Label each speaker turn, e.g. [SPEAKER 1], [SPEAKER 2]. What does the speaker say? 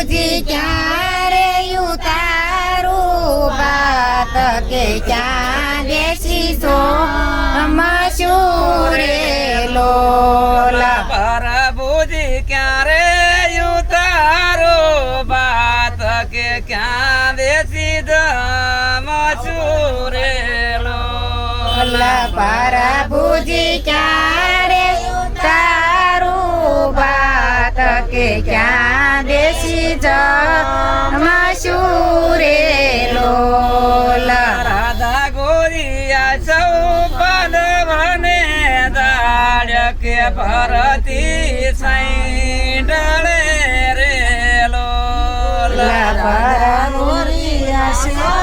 [SPEAKER 1] પ્રભુજી ક્યારે ઉતારું બાત કે ક્યાં દેશી સો મશૂરે લોલા?
[SPEAKER 2] પ્રભુજી ક્યારે ઉતારો બાત કે ક્યાં દેશી ધમ છુરેલો
[SPEAKER 1] ઓલા પ્રભુજી ક્યારે ઉતારું બાત કે ક્યાં દેશી જામાં શુરે લોલા?
[SPEAKER 2] રાધા ગોરિયા સૌ પદ મને દાડ્ય કે ભરતી સાઈ રે લોલા. રાધા ગોરિયા